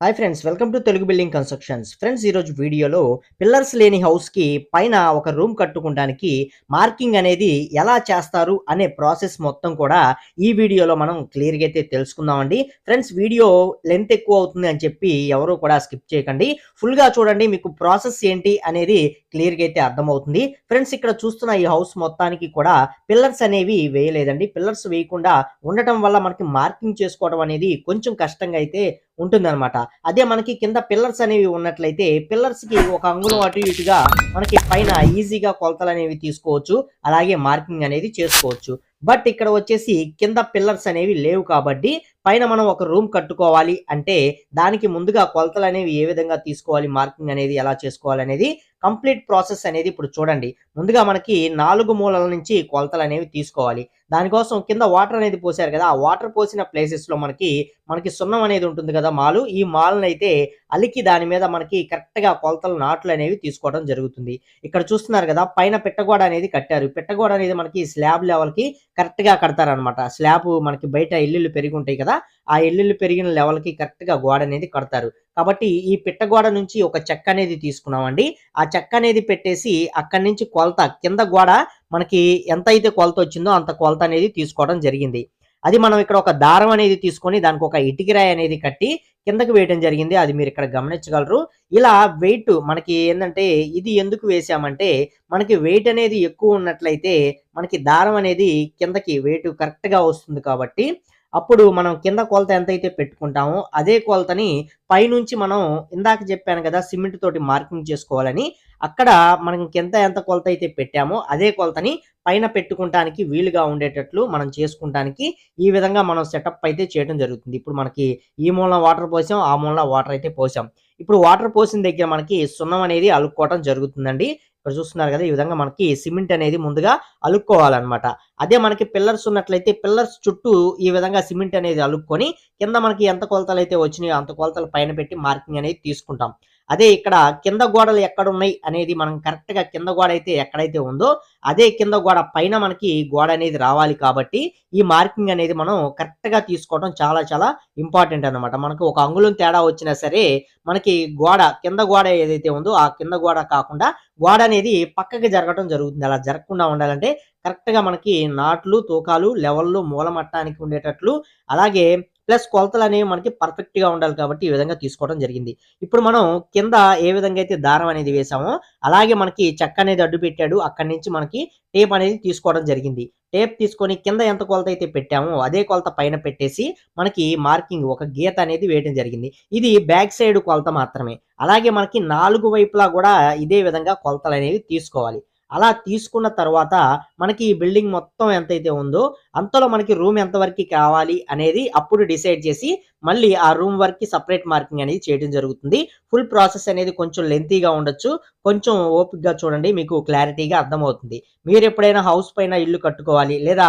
Hi friends welcome to Telugu building constructions friends ఈరోజు వీడియోలో pillars లేని హౌస్కి పైన ఒక రూమ్ కట్టుకోవడానికి మార్కింగ్ అనేది ఎలా చేస్తారు అనే ప్రాసెస్ మొత్తం కూడా ఈ వీడియోలో మనం క్లియర్గా అయితే తెలుసుకుందామండి. ఫ్రెండ్స్ వీడియో లెంత్ ఎక్కువ అవుతుంది అని చెప్పి ఎవరు కూడా స్కిప్ చేయకండి. ఫుల్గా చూడండి మీకు ప్రాసెస్ ఏంటి అనేది క్లియర్గా అయితే అర్థమవుతుంది. ఫ్రెండ్స్ ఇక్కడ చూస్తున్న ఈ హౌస్ మొత్తానికి కూడా పిల్లర్స్ అనేవి వేయలేదండి. పిల్లర్స్ వేయకుండా ఉండటం వల్ల మనకి మార్కింగ్ చేసుకోవడం అనేది కొంచెం కష్టంగా అయితే ఉంటుందన్నమాట. అదే మనకి కింద పిల్లర్స్ అనేవి ఉన్నట్లయితే పిల్లర్స్కి ఒక అంగుళం అటు ఇటుగా మనకి పైన ఈజీగా కొలతలు అనేవి తీసుకోవచ్చు. అలాగే మార్కింగ్ అనేది చేసుకోవచ్చు. బట్ ఇక్కడ వచ్చేసి కింద పిల్లర్స్ అనేవి లేవు కాబట్టి పైన మనం ఒక రూమ్ కట్టుకోవాలి అంటే దానికి ముందుగా కొలతలు అనేవి ఏ విధంగా తీసుకోవాలి మార్కింగ్ అనేది ఎలా చేసుకోవాలి అనేది కంప్లీట్ ప్రాసెస్ అనేది ఇప్పుడు చూడండి. ముందుగా మనకి నాలుగు మూలల నుంచి కొలతలు అనేవి తీసుకోవాలి. దానికోసం కింద వాటర్ అనేది పోసారు కదా ఆ వాటర్ పోసిన ప్లేసెస్లో మనకి మనకి సున్నం అనేది ఉంటుంది కదా మాలు. ఈ మాలను అయితే అలికి దాని మీద మనకి కరెక్ట్గా కొలతలు నాట్లు అనేవి తీసుకోవడం జరుగుతుంది. ఇక్కడ చూస్తున్నారు కదా పైన పెట్టగోడ అనేది కట్టారు. పెట్టగోడ అనేది మనకి స్లాబ్ లెవెల్కి కరెక్ట్గా కడతారనమాట స్లాబ్ మనకి బయట ఇల్లులు పెరిగి ఉంటాయి కదా ఆ ఇల్లులు పెరిగిన లెవెల్కి కరెక్ట్గా గోడ అనేది కడతారు. కాబట్టి ఈ పిట్టగోడ నుంచి ఒక చెక్క అనేది తీసుకున్నామండి. ఆ చెక్క అనేది పెట్టేసి అక్కడి నుంచి కొలత కింద గోడ మనకి ఎంత అయితే కొలత వచ్చిందో అంత కొలత అనేది తీసుకోవడం జరిగింది. అది మనం ఇక్కడ ఒక దారం అనేది తీసుకొని దానికి ఒక ఇటుకిరాయి అనేది కట్టి కిందకి వేయడం జరిగింది. అది మీరు ఇక్కడ గమనించగలరు. ఇలా వెయిట్ మనకి ఏంటంటే ఇది ఎందుకు వేసామంటే మనకి వెయిట్ అనేది ఎక్కువ ఉన్నట్లయితే మనకి దారం అనేది కిందకి వెయిట్ కరెక్ట్గా వస్తుంది కాబట్టి అప్పుడు మనం కింద కొలత ఎంత అయితే పెట్టుకుంటామో అదే కొలతని పైనుంచి మనం ఇందాక చెప్పాను కదా సిమెంట్ తోటి మార్కింగ్ చేసుకోవాలని. అక్కడ మనం కింద ఎంత కొలత అయితే పెట్టామో అదే కొలతని పైన పెట్టుకుంటానికి వీలుగా ఉండేటట్లు మనం చేసుకుంటానికి ఈ విధంగా మనం సెటప్ అయితే చేయడం జరుగుతుంది. ఇప్పుడు మనకి ఈ మూలన వాటర్ పోసాం ఆ మూలన వాటర్ అయితే పోసాం. ఇప్పుడు వాటర్ పోసిన దగ్గర మనకి సున్నం అనేది అలుక్కోవటం జరుగుతుందండి. ఇక్కడ చూస్తున్నారు కదా ఈ విధంగా మనకి సిమెంట్ అనేది ముందుగా అలుక్కోవాలన్నమాట. అదే మనకి పిల్లర్స్ ఉన్నట్లయితే పిల్లర్స్ చుట్టూ ఈ విధంగా సిమెంట్ అనేది అలుక్కొని కింద మనకి ఎంత కొలతలు అయితే వచ్చినాయో అంత కొలతలు పైన పెట్టి మార్కింగ్ అనేది తీసుకుంటాం. అదే ఇక్కడ కింద గోడలు ఎక్కడున్నాయి అనేది మనం కరెక్ట్గా కింద గోడ అయితే ఎక్కడైతే ఉందో అదే కింద గోడ పైన మనకి గోడ అనేది రావాలి కాబట్టి ఈ మార్కింగ్ అనేది మనం కరెక్ట్గా తీసుకోవడం చాలా చాలా ఇంపార్టెంట్ అన్నమాట. మనకు ఒక అంగుళం తేడా వచ్చినా సరే మనకి గోడ కింద గోడ ఏదైతే ఉందో ఆ కింద గోడ కాకుండా గోడ అనేది పక్కకి జరగడం జరుగుతుంది. అలా జరగకుండా ఉండాలంటే కరెక్ట్గా మనకి నాట్లు తూకాలు లెవెల్లో మూలమట్టానికి ఉండేటట్లు అలాగే ప్లస్ కొలతలు అనేవి మనకి పర్ఫెక్ట్గా ఉండాలి కాబట్టి ఈ విధంగా తీసుకోవడం జరిగింది. ఇప్పుడు మనం కింద ఏ విధంగా అయితే దారం అనేది వేసామో అలాగే మనకి చెక్క అనేది అడ్డు పెట్టాడు అక్కడి నుంచి మనకి టేప్ అనేది తీసుకోవడం జరిగింది. టేప్ తీసుకొని కింద ఎంత కొలత అయితే పెట్టామో అదే కొలత పైన పెట్టేసి మనకి మార్కింగ్ ఒక గీత అనేది వేయడం జరిగింది. ఇది బ్యాక్ సైడ్ కొలత మాత్రమే. అలాగే మనకి నాలుగు వైపులా కూడా ఇదే విధంగా కొలతలు అనేవి తీసుకోవాలి. అలా తీసుకున్న తర్వాత మనకి ఈ బిల్డింగ్ మొత్తం ఎంతైతే ఉందో అంతలో మనకి రూమ్ ఎంతవరకు కావాలి అనేది అప్పుడు డిసైడ్ చేసి మళ్ళీ ఆ రూమ్ వరకు సపరేట్ మార్కింగ్ అనేది చేయడం జరుగుతుంది. ఫుల్ ప్రాసెస్ అనేది కొంచెం లెంతీగా ఉండొచ్చు. కొంచెం ఓపిక్గా చూడండి మీకు క్లారిటీగా అర్థమవుతుంది. మీరు ఎప్పుడైనా హౌస్ పైన ఇల్లు కట్టుకోవాలి లేదా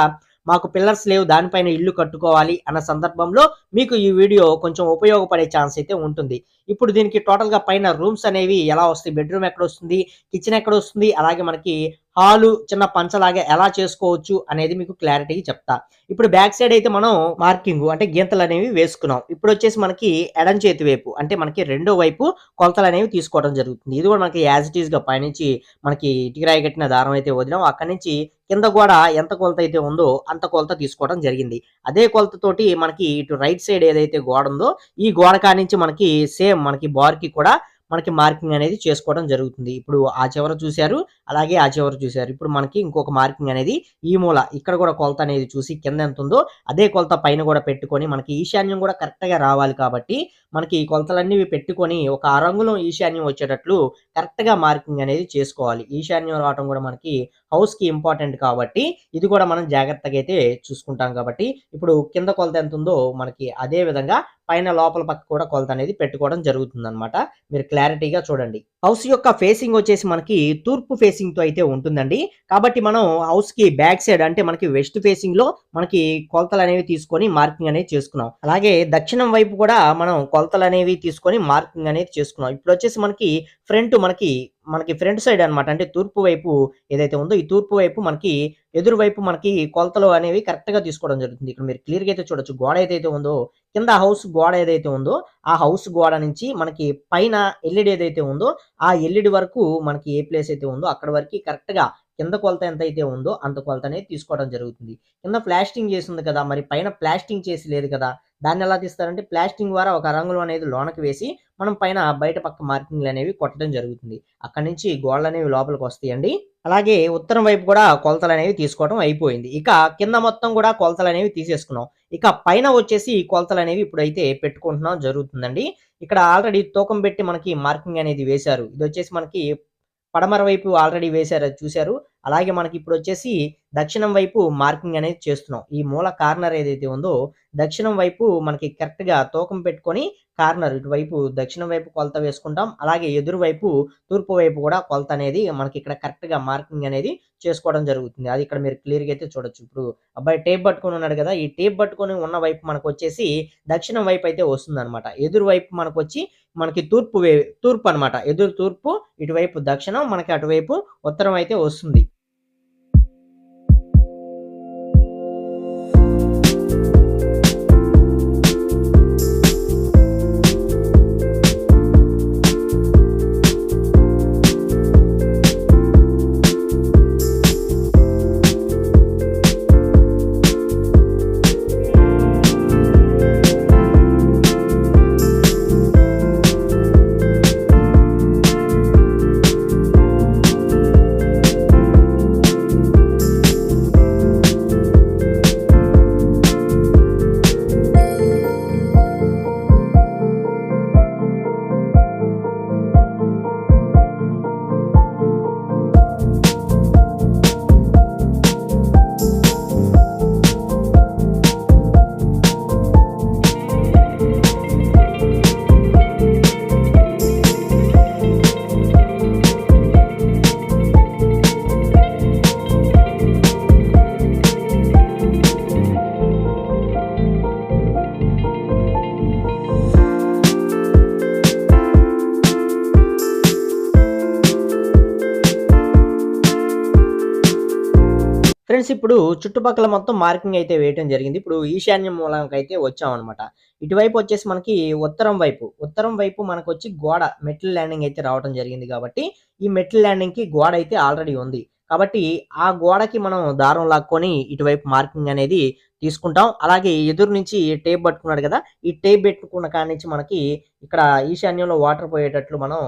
మాకు పిల్లర్స్ లేవు దానిపైన ఇల్లు కట్టుకోవాలి అన్న సందర్భంలో మీకు ఈ వీడియో కొంచెం ఉపయోగపడే ఛాన్స్ అయితే ఉంటుంది. ఇప్పుడు దీనికి టోటల్గా పైన రూమ్స్ అనేవి ఎలా వస్తాయి? బెడ్రూమ్ ఎక్కడ వస్తుంది? కిచెన్ ఎక్కడ వస్తుంది? అలాగే మనకి హాలు చిన్న పంచలాగా ఎలా చేసుకోవచ్చు అనేది మీకు క్లారిటీగా చెప్తా. ఇప్పుడు బ్యాక్ సైడ్ అయితే మనం మార్కింగ్ అంటే గీతలు అనేవి వేసుకున్నాం. ఇప్పుడు వచ్చేసి మనకి ఎడం చేతి వైపు అంటే మనకి రెండో వైపు కొలతలు అనేవి తీసుకోవడం జరుగుతుంది. ఇది కూడా మనకి యాజ్ ఇట్ పైనుంచి మనకి ఇటుకరాయి కట్టిన దారం అయితే వదిలాం. అక్కడి నుంచి కింద కూడా ఎంత కొలత అయితే ఉందో అంత కొలత తీసుకోవడం జరిగింది. అదే కొలతతోటి మనకి ఇటు రైట్ సైడ్ ఏదైతే గోడ ఉందో ఈ గోడ కానించి మనకి సేమ్ మనకి బార్కి కూడా మనకి మార్కింగ్ అనేది చేసుకోవడం జరుగుతుంది. ఇప్పుడు ఆ చివర చూశారు అలాగే ఆ చివర చూశారు. ఇప్పుడు మనకి ఇంకొక మార్కింగ్ అనేది ఈ మూల ఇక్కడ కూడా కొలత అనేది చూసి కింద ఎంత ఉందో అదే కొలత పైన కూడా పెట్టుకొని మనకి ఈశాన్యం కూడా కరెక్ట్గా రావాలి కాబట్టి మనకి ఈ కొలతలన్నీ పెట్టుకొని ఒక అరంగులం ఈశాన్యం వచ్చేటట్లు కరెక్ట్గా మార్కింగ్ అనేది చేసుకోవాలి. ఈశాన్యం రావడం కూడా మనకి హౌస్కి ఇంపార్టెంట్ కాబట్టి ఇది కూడా మనం జాగ్రత్తగా అయితే చూసుకుంటాం కాబట్టి ఇప్పుడు కింద కొలత ఎంత ఉందో మనకి అదే విధంగా పైన లోపల పక్క కూడా కొలత అనేది పెట్టుకోవడం జరుగుతుంది అనమాట మీరు క్లారిటీగా చూడండి. హౌస్ యొక్క ఫేసింగ్ వచ్చేసి మనకి తూర్పు ఫేసింగ్తో అయితే ఉంటుందండి. కాబట్టి మనం హౌస్కి బ్యాక్ సైడ్ అంటే మనకి వెస్ట్ ఫేసింగ్లో మనకి కొలతలు అనేవి తీసుకొని మార్కింగ్ అనేది చేసుకున్నాం. అలాగే దక్షిణం వైపు కూడా మనం కొలతలు అనేవి తీసుకొని మార్కింగ్ అనేది చేసుకున్నాం. ఇప్పుడు వచ్చేసి మనకి ఫ్రంట్ మనకి మనకి ఫ్రంట్ సైడ్ అనమాట. అంటే తూర్పు వైపు ఏదైతే ఉందో, ఈ తూర్పు వైపు మనకి ఎదురు వైపు మనకి కొలతలు అనేవి కరెక్ట్‌గా తీసుకోవడం జరుగుతుంది. ఇక్కడ మీరు క్లియర్‌గా అయితే చూడొచ్చు. గోడ ఏదైతే ఉందో, కింద హౌస్ గోడ ఏదైతే ఉందో, ఆ హౌస్ గోడ నుంచి మనకి పైన ఎల్ఈడి ఏదైతే ఉందో, ఆ ఎల్ఈడి వరకు మనకి ఏ ప్లేస్ అయితే ఉందో అక్కడ వరకు కరెక్ట్‌గా కింద కొలత ఎంతైతే ఉందో అంత కొలత అనేది తీసుకోవడం జరుగుతుంది. కింద ప్లాస్టింగ్ చేసింది కదా! మరి పైన ప్లాస్టింగ్ చేసి లేదు కదా! దాన్ని ఎలా తీస్తారంటే ప్లాస్టింగ్ ద్వారా ఒక రంగులు అనేది లోనకి వేసి, మనం పైన బయట పక్క మార్కింగ్‌లనేవి కొట్టడం జరుగుతుంది. అక్కడి నుంచి గోడలు అనేవి లోపలికి వస్తాయండి అలాగే ఉత్తరం వైపు కూడా కొలతలు అనేవి తీసుకోవడం అయిపోయింది. ఇక కింద మొత్తం కూడా కొలతలు అనేవి తీసేసుకున్నాం. ఇక పైన వచ్చేసి కొలతలు అనేవి ఇప్పుడైతే పెట్టుకుంటున్నాం జరుగుతుందండి. ఇక్కడ ఆల్రెడీ తూకం పెట్టి మనకి మార్కింగ్ అనేది వేశారు. ఇది వచ్చేసి మనకి పడమర వైపు ఆల్రెడీ వేశారు చూశారు. అలాగే మనకి ఇప్పుడు వచ్చేసి దక్షిణం వైపు మార్కింగ్ అనేది చేస్తున్నాం. ఈ మూల కార్నర్ ఏదైతే ఉందో, దక్షిణం వైపు మనకి కరెక్ట్‌గా తూకం పెట్టుకొని కార్నర్ ఇటువైపు దక్షిణం వైపు కొలత వేసుకుంటాం. అలాగే ఎదురువైపు తూర్పు వైపు కూడా కొలత అనేది మనకి ఇక్కడ కరెక్ట్‌గా మార్కింగ్ అనేది చేసుకోవడం జరుగుతుంది. అది ఇక్కడ మీరు క్లియర్‌గా అయితే చూడొచ్చు. ఇప్పుడు అబ్బాయి టేప్ పట్టుకొని ఉన్నాడు కదా! ఈ టేప్ పట్టుకొని ఉన్న వైపు మనకొచ్చేసి దక్షిణం వైపు అయితే వస్తుందనమాట. ఎదురు వైపు వచ్చి మనకి తూర్పు వే తూర్పు అనమాట. ఎదురు తూర్పు, ఇటువైపు దక్షిణం, మనకి అటువైపు ఉత్తరం అయితే వస్తుంది. ఫ్రెండ్స్ ఇప్పుడు చుట్టుపక్కల మొత్తం మార్కింగ్ అయితే వేయటం జరిగింది. ఇప్పుడు ఈశాన్య వచ్చాం వచ్చామనమాట. ఇటువైపు వచ్చేసి మనకి ఉత్తరం వైపు, ఉత్తరం వైపు మనకు వచ్చి గోడ మెట్ల ల్యాండింగ్ అయితే రావటం జరిగింది కాబట్టి, ఈ మెట్ల ల్యాండింగ్‌కి గోడ అయితే ఆల్రెడీ ఉంది. కాబట్టి ఆ గోడకి మనం దారం లాక్కొని ఇటువైపు మార్కింగ్ అనేది తీసుకుంటాం. అలాగే ఎదురు నుంచి టేప్ పట్టుకున్నాడు కదా! ఈ టేప్ పెట్టుకున్న కాడి నుంచి మనకి ఇక్కడ ఈశాన్యంలో వాటర్ పోయేటట్లు మనం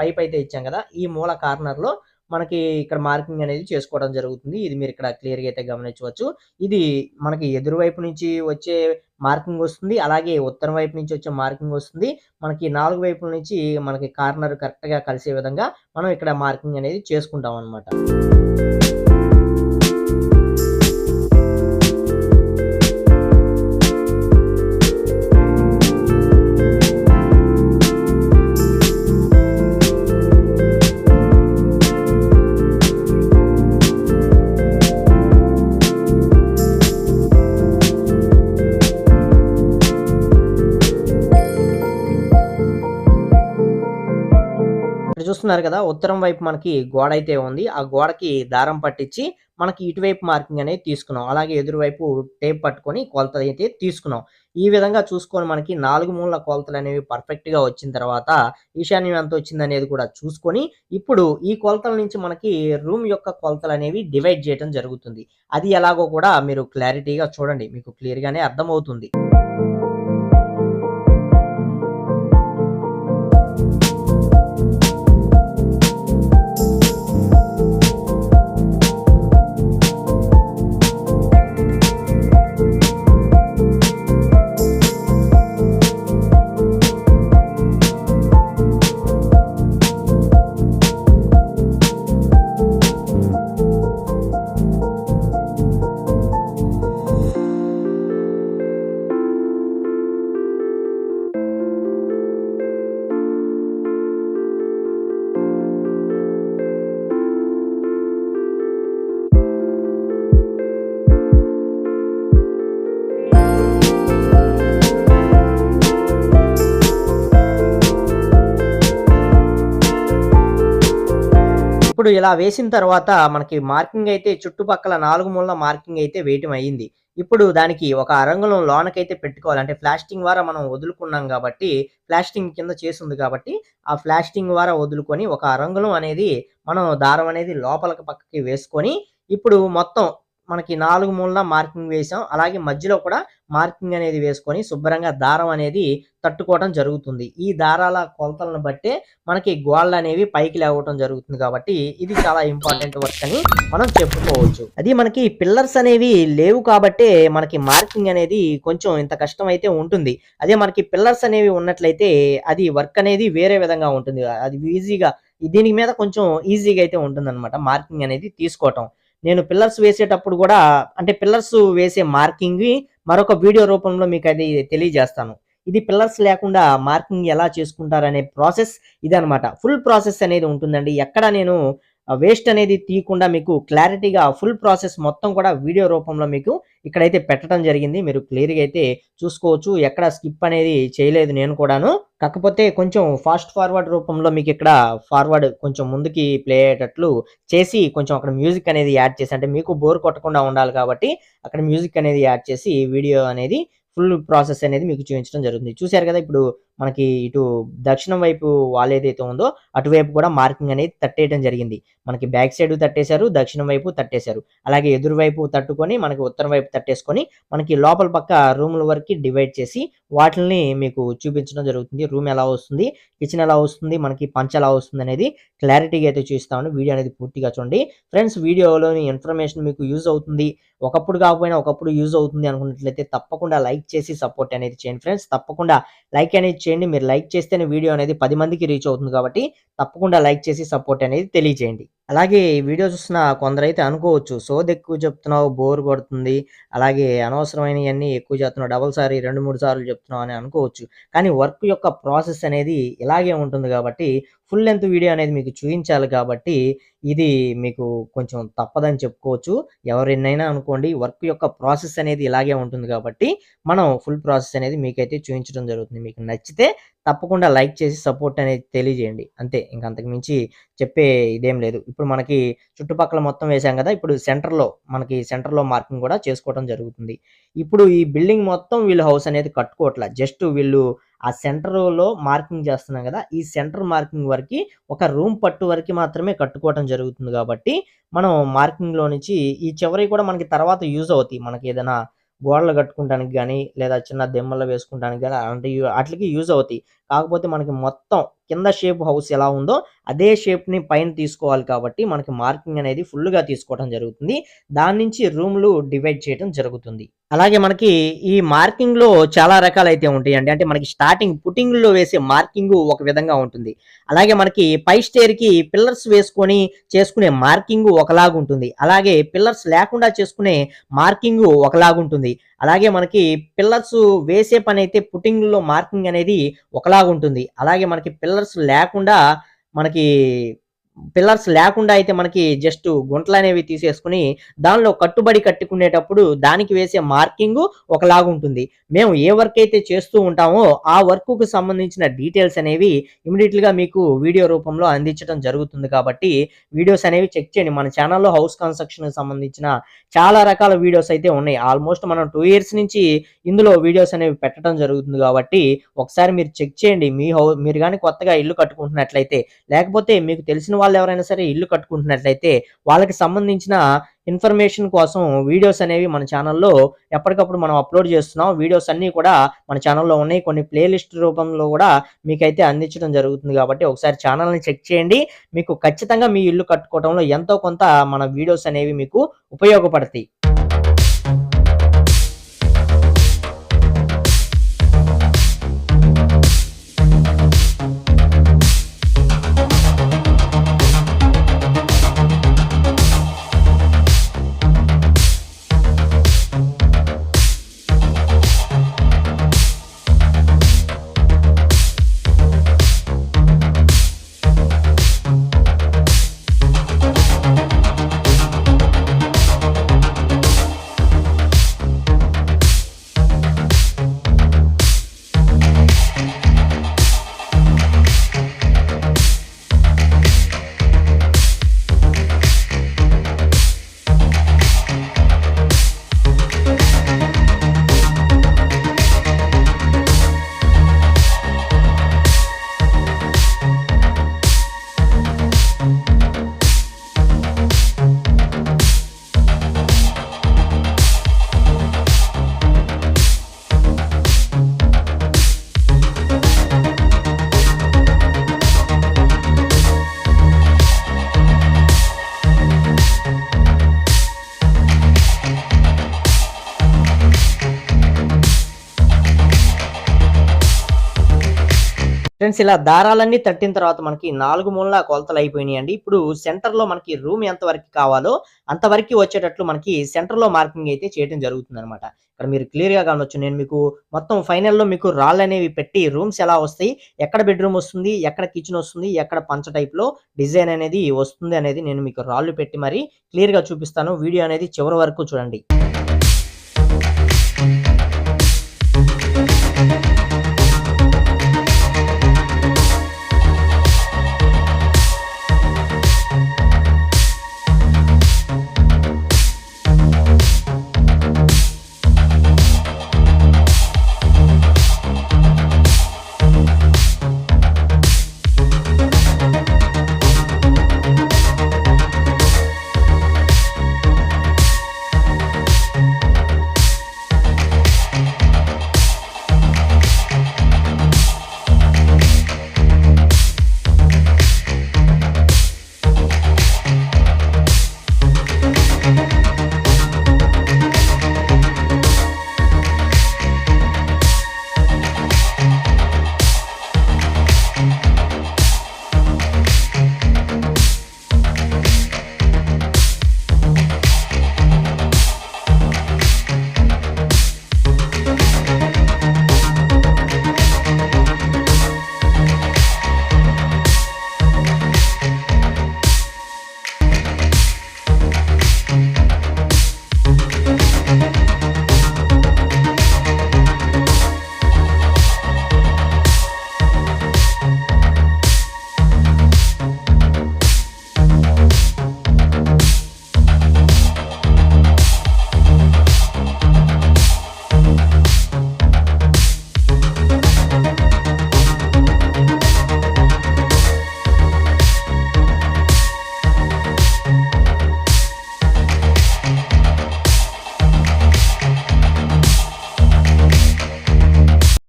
పైప్ అయితే ఇచ్చాం కదా! ఈ మూల కార్నర్‌లో మనకి ఇక్కడ మార్కింగ్ అనేది చేసుకోవడం జరుగుతుంది. ఇది మీరు ఇక్కడ క్లియర్‌గా అయితే గమనించవచ్చు. ఇది మనకి ఎదురు వైపు నుంచి వచ్చే మార్కింగ్ వస్తుంది. అలాగే ఉత్తరం వైపు నుంచి వచ్చే మార్కింగ్ వస్తుంది. మనకి నాలుగు వైపుల నుంచి మనకి కార్నర్ కరెక్ట్‌గా కలిసే విధంగా మనం ఇక్కడ మార్కింగ్ అనేది చేసుకుంటాం అనమాట. చూస్తున్నారు కదా! ఉత్తరం వైపు మనకి గోడ అయితే ఉంది. ఆ గోడకి దారం పట్టించి మనకి ఇటువైపు మార్కింగ్ అనేది తీసుకున్నాం. అలాగే ఎదురువైపు టేప్ పట్టుకొని కొలత అయితే తీసుకున్నాం. ఈ విధంగా చూసుకొని మనకి నాలుగు మూల కొలతలు అనేవి పర్ఫెక్ట్‌గా వచ్చిన తర్వాత ఈశాన్యం ఎంత వచ్చిందనేది కూడా చూసుకొని, ఇప్పుడు ఈ కొలతల నుంచి మనకి రూమ్ యొక్క కొలతలు అనేవి డివైడ్ చేయటం జరుగుతుంది. అది ఎలాగో కూడా మీరు క్లారిటీగా చూడండి. మీకు క్లియర్‌గానే అర్థమవుతుంది. ఇప్పుడు ఇలా వేసిన తర్వాత మనకి మార్కింగ్ అయితే చుట్టుపక్కల నాలుగు మూలల మార్కింగ్ అయితే వేయటం అయ్యింది. ఇప్పుడు దానికి ఒక అరంగులం లోనకైతే పెట్టుకోవాలి. అంటే ప్లాస్టింగ్ ద్వారా మనం వదులుకున్నాం కాబట్టి ప్లాస్టింగ్ కింద చేసింది కాబట్టి, ఆ ప్లాస్టింగ్ ద్వారా వదులుకొని ఒక అరంగులం అనేది మనం దారం అనేది లోపలకి పక్కకి వేసుకొని, ఇప్పుడు మొత్తం మనకి నాలుగు మూలన మార్కింగ్ వేసాం. అలాగే మధ్యలో కూడా మార్కింగ్ అనేది వేసుకొని శుభ్రంగా దారం అనేది తట్టుకోవడం జరుగుతుంది. ఈ దారాల కొలతలను బట్టే మనకి గోళ్ళు అనేవి పైకి లేవటం జరుగుతుంది కాబట్టి, ఇది చాలా ఇంపార్టెంట్ వర్క్ అని మనం చెప్పుకోవచ్చు. అది మనకి పిల్లర్స్ అనేవి లేవు కాబట్టే మనకి మార్కింగ్ అనేది కొంచెం ఇంత కష్టం అయితే ఉంటుంది. అదే మనకి పిల్లర్స్ అనేవి ఉన్నట్లయితే అది వర్క్ అనేది వేరే విధంగా ఉంటుంది. అది ఈజీగా దీని మీద కొంచెం ఈజీగా అయితే ఉంటుందన్నమాట. మార్కింగ్ అనేది తీసుకోవటం. నేను పిల్లర్స్ వేసేటప్పుడు కూడా అంటే పిల్లర్స్ వేసే మార్కింగ్‌వి మరొక వీడియో రూపంలో మీకది తెలియజేస్తాను. ఇది పిల్లర్స్ లేకుండా మార్కింగ్ ఎలా చేసుకుంటారనే ప్రాసెస్ ఇదనమాట. ఫుల్ ప్రాసెస్ అనేది ఉంటుందండి. ఎక్కడ నేను వేస్ట్ అనేది తీయకుండా మీకు క్లారిటీగా ఫుల్ ప్రాసెస్ మొత్తం కూడా వీడియో రూపంలో మీకు ఇక్కడైతే పెట్టడం జరిగింది. మీరు క్లియర్‌గా అయితే చూసుకోవచ్చు. ఎక్కడ స్కిప్ అనేది చేయలేదు నేను కూడాను. కాకపోతే కొంచెం ఫాస్ట్ ఫార్వర్డ్ రూపంలో మీకు ఇక్కడ ఫార్వర్డ్ కొంచెం ముందుకి ప్లే అయ్యేటట్లు చేసి కొంచెం అక్కడ మ్యూజిక్ అనేది యాడ్ చేసి అంటే మీకు బోర్ కొట్టకుండా ఉండాలి కాబట్టి, అక్కడ మ్యూజిక్ అనేది యాడ్ చేసి వీడియో అనేది ఫుల్ ప్రాసెస్ అనేది మీకు చూపించడం జరుగుతుంది. చూసారు కదా ఇప్పుడు మనకి ఇటు దక్షిణం వైపు వాల్ ఏదైతే ఉందో అటువైపు కూడా మార్కింగ్ అనేది తట్టేయడం జరిగింది. మనకి బ్యాక్ సైడ్ తట్టేశారు. దక్షిణం వైపు తట్టేశారు. అలాగే ఎదురు వైపు తట్టుకొని మనకి ఉత్తరం వైపు తట్టేసుకొని మనకి లోపల పక్క రూముల వరకు డివైడ్ చేసి వాటిని మీకు చూపించడం జరుగుతుంది. రూమ్ ఎలా వస్తుంది, కిచెన్ ఎలా వస్తుంది, మనకి పంచ్ ఎలా వస్తుందనేది క్లారిటీగా అయితే చూస్తామని వీడియో అనేది పూర్తిగా చూడండి. ఫ్రెండ్స్ వీడియోలోని ఇన్ఫర్మేషన్ మీకు యూజ్ అవుతుంది. ఒకప్పుడు కాకపోయినా ఒకప్పుడు యూజ్ అవుతుంది అనుకున్నట్లయితే తప్పకుండా లైక్ చేసి సపోర్ట్ అనేది చేయండి ఫ్రెండ్స్. తప్పకుండా లైక్ అనేది చేయండి. మీరు లైక్ చేస్తేనే వీడియో అనేది పది మందికి రీచ్ అవుతుంది కాబట్టి, తప్పకుండా లైక్ చేసి సపోర్ట్ అనేది తెలియజేయండి. అలాగే ఈ వీడియో చూసిన కొందరైతే అనుకోవచ్చు, సోదెక్కువ చెప్తున్నావు, బోర్ కొడుతుంది. అలాగే అనవసరమైనవన్నీ ఎక్కువ చేస్తున్నావు. డబల్ సారీ 2, 3 సార్లు చెప్తున్నావు అని అనుకోవచ్చు. కానీ వర్క్ యొక్క ప్రాసెస్ అనేది ఇలాగే ఉంటుంది కాబట్టి, ఫుల్ లెంత్ వీడియో అనేది మీకు చూపించాలి కాబట్టి, ఇది మీకు కొంచెం తప్పదని చెప్పుకోవచ్చు. ఎవరినైనా అనుకోండి. వర్క్ యొక్క ప్రాసెస్ అనేది ఇలాగే ఉంటుంది కాబట్టి, మనం ఫుల్ ప్రాసెస్ అనేది మీకైతే చూపించడం జరుగుతుంది. మీకు నచ్చితే తప్పకుండా లైక్ చేసి సపోర్ట్ అనేది తెలియజేయండి. అంతే. ఇంకంతకు మించి చెప్పే ఇదేం లేదు. ఇప్పుడు మనకి చుట్టుపక్కల మొత్తం వేసాం కదా ఇప్పుడు సెంటర్‌లో మనకి సెంటర్‌లో మార్కింగ్ కూడా చేసుకోవటం జరుగుతుంది. ఇప్పుడు ఈ బిల్డింగ్ మొత్తం వీళ్ళు హౌస్ అనేది కట్టుకోవట్లే జస్ట్ వీళ్ళు ఆ సెంటర్‌లో మార్కింగ్ చేస్తున్నాం కదా ఈ సెంటర్ మార్కింగ్ వరకు ఒక రూమ్ పట్టు వరకు మాత్రమే కట్టుకోవటం జరుగుతుంది కాబట్టి, మనం మార్కింగ్‌లో నుంచి ఈ చివరి కూడా మనకి తర్వాత యూజ్ అవుతాయి. మనకి ఏదైనా గోడలు కట్టుకుంటానికి కానీ లేదా చిన్న దెమ్మలు వేసుకుంటానికి కానీ అలాంటి ఆటిలకి యూజ్ అవుతాయి. కాకపోతే మనకి మొత్తం కింద షేప్ హౌస్ ఎలా ఉందో అదే షేప్‌ని పైన తీసుకోవాలి కాబట్టి, మనకి మార్కింగ్ అనేది ఫుల్‌గా తీసుకోవడం జరుగుతుంది. దాని నుంచి రూమ్‌లు డివైడ్ చేయటం జరుగుతుంది. అలాగే మనకి ఈ మార్కింగ్‌లో చాలా రకాలైతే ఉంటాయండి. అంటే మనకి స్టార్టింగ్ పుట్టింగ్‌లో వేసే మార్కింగ్ ఒక విధంగా ఉంటుంది. అలాగే మనకి పై స్టేర్‌కి పిల్లర్స్ వేసుకొని చేసుకునే మార్కింగ్ ఒకలాగుంటుంది. అలాగే పిల్లర్స్ లేకుండా చేసుకునే మార్కింగ్ ఒకలాగుంటుంది. అలాగే మనకి పిల్లర్స్ వేసే పని అయితే పుట్టింగ్‌లో మార్కింగ్ అనేది ఒకలాగా ఉంటుంది అలాగే మనకి పిల్లర్స్ లేకుండా మనకి పిల్లర్స్ లేకుండా అయితే మనకి జస్ట్ గుంటలనేవి తీసేసుకుని దానిలో కట్టుబడి కట్టుకునేటప్పుడు దానికి వేసే మార్కింగ్ ఒకలాగా ఉంటుంది మేము ఏ వర్క్ అయితే చేస్తూ ఉంటామో, ఆ వర్క్‌కు సంబంధించిన డీటెయిల్స్ అనేవి ఇమీడియట్గా మీకు వీడియో రూపంలో అందించడం జరుగుతుంది కాబట్టి, వీడియోస్ అనేవి చెక్ చేయండి. మన ఛానల్లో హౌస్ కన్‌స్ట్రక్షన్‌కి సంబంధించిన చాలా రకాల వీడియోస్ అయితే ఉన్నాయి. ఆల్మోస్ట్ మనం టూ ఇయర్స్ నుంచి ఇందులో వీడియోస్ అనేవి పెట్టడం జరుగుతుంది కాబట్టి, ఒకసారి మీరు చెక్ చేయండి. మీ హౌ మీరు కానీ కొత్తగా ఇల్లు కట్టుకుంటున్నట్లయితే, లేకపోతే మీకు తెలిసిన వాళ్ళు ఎవరైనా సరే ఇల్లు కట్టుకుంటున్నట్లయితే, వాళ్ళకి సంబంధించిన ఇన్ఫర్మేషన్ కోసం వీడియోస్ అనేవి మన ఛానల్లో ఎప్పటికప్పుడు మనం అప్‌లోడ్ చేస్తున్నాం. వీడియోస్ అన్నీ కూడా మన ఛానల్లో ఉన్నాయి. కొన్ని ప్లేలిస్ట్ రూపంలో కూడా మీకైతే అందించడం జరుగుతుంది కాబట్టి, ఒకసారి ఛానల్ని చెక్ చేయండి. మీకు ఖచ్చితంగా మీ ఇల్లు కట్టుకోవటంలో ఎంతో కొంత మన వీడియోస్ అనేవి మీకు ఉపయోగపడతాయి. ఫ్రెండ్స్ ఇలా దారాలన్నీ తట్టిన తర్వాత మనకి నాలుగు మూలల కొలతలు అయిపోయినాయండి. ఇప్పుడు సెంటర్లో మనకి రూమ్ ఎంత వరకు కావాలో అంతవరకు వచ్చేటట్లు మనకి సెంటర్లో మార్కింగ్ అయితే చేయడం జరుగుతుంది అనమాట ఇక్కడ మీరు క్లియర్గా కానొచ్చు నేను మీకు మొత్తం ఫైనల్లో మీకు రాళ్ళు అనేవి పెట్టి రూమ్స్ ఎలా వస్తాయి ఎక్కడ బెడ్రూమ్ వస్తుంది ఎక్కడ కిచెన్ వస్తుంది ఎక్కడ పంచ టైప్లో డిజైన్ అనేది వస్తుంది అనేది నేను మీకు రాళ్ళు పెట్టి మరి క్లియర్గా చూపిస్తాను. వీడియో అనేది చివరి వరకు చూడండి.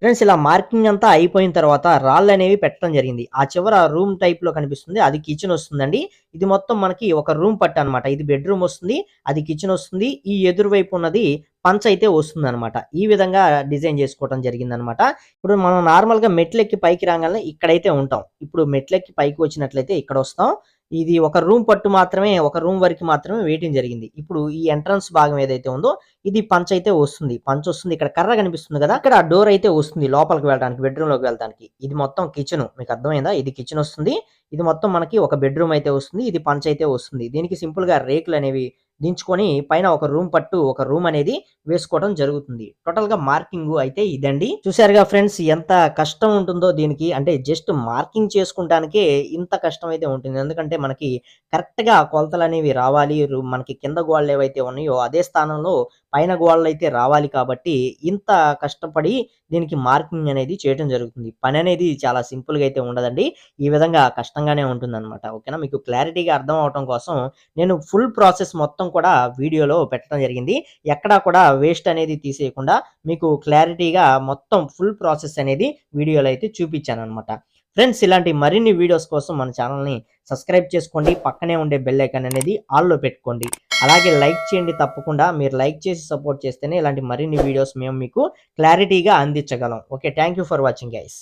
ఫ్రెండ్స్ ఇలా మార్కింగ్ అంతా అయిపోయిన తర్వాత రాళ్ళు అనేవి పెట్టడం జరిగింది. ఆ చివర రూమ్ టైప్లో కనిపిస్తుంది. అది కిచెన్ వస్తుందండి. ఇది మొత్తం మనకి ఒక రూమ్ పట్ట అనమాట ఇది బెడ్రూమ్ వస్తుంది అది కిచెన్ వస్తుంది. ఈ ఎదురువైపు ఉన్నది పంచ్ అయితే వస్తుందనమాట ఈ విధంగా డిజైన్ చేసుకోవడం జరిగిందనమాట ఇప్పుడు మనం నార్మల్గా మెట్లెక్కి పైకి రాగానే ఇక్కడైతే ఉంటాం. ఇప్పుడు మెట్లెక్కి పైకి వచ్చినట్లయితే ఇక్కడ వస్తాం. ఇది ఒక రూమ్ పట్టు మాత్రమే ఒక రూమ్ వరకు మాత్రమే వేయటం జరిగింది. ఇప్పుడు ఈ ఎంట్రన్స్ భాగం ఏదైతే ఉందో ఇది పంచ్ అయితే వస్తుంది. పంచ్ వస్తుంది ఇక్కడ కర్ర కనిపిస్తుంది కదా ఇక్కడ డోర్ అయితే వస్తుంది లోపలికి వెళ్ళడానికి బెడ్రూమ్లోకి వెళ్ళడానికి. ఇది మొత్తం కిచెన్. మీకు అర్థమైందా? ఇది కిచెన్ వస్తుంది. ఇది మొత్తం మనకి ఒక బెడ్రూమ్ అయితే వస్తుంది. ఇది పంచ్ అయితే వస్తుంది. దీనికి సింపుల్గా రేకులు అనేవి దించుకొని పైన ఒక రూమ్ పట్టు ఒక రూమ్ అనేది వేసుకోవడం జరుగుతుంది. టోటల్గా మార్కింగ్ అయితే ఇదండి. చూసారుగా ఫ్రెండ్స్ ఎంత కష్టం ఉంటుందో దీనికి అంటే జస్ట్ మార్కింగ్ చేసుకుంటానికే ఇంత కష్టం అయితే ఉంటుంది. ఎందుకంటే మనకి కరెక్ట్గా కొలతలు అనేవి రావాలి మనకి కింద గోడలు ఏవైతే ఉన్నాయో అదే స్థానంలో పైన గోడలు అయితే రావాలి కాబట్టి ఇంత కష్టపడి దీనికి మార్కింగ్ అనేది చేయడం జరుగుతుంది. పని అనేది చాలా సింపుల్గా అయితే ఉండదండి. ఈ విధంగా కష్టంగానే ఉంటుందన్నమాట. ఓకేనా? మీకు క్లారిటీగా అర్థం అవటం కోసం నేను ఫుల్ ప్రాసెస్ మొత్తం కూడా వీడియోలో పెట్టడం జరిగింది. ఎక్కడా కూడా వేస్ట్ అనేది తీసేయకుండా మీకు క్లారిటీగా మొత్తం ఫుల్ ప్రాసెస్ అనేది వీడియోలో అయితే చూపించాను అనమాట ఫ్రెండ్స్ ఇలాంటి మరిన్ని వీడియోస్ కోసం మన ఛానల్ని సబ్స్క్రైబ్ చేసుకోండి. పక్కనే ఉండే బెల్ ఐకాన్ అనేది ఆల్లో పెట్టుకోండి. అలాగే లైక్ చేయండి తప్పకుండా. మీరు లైక్ చేసి సపోర్ట్ చేస్తేనే ఇలాంటి మరిన్ని వీడియోస్ మేము మీకు క్లారిటీగా అందించగలం. Okay thank you for watching guys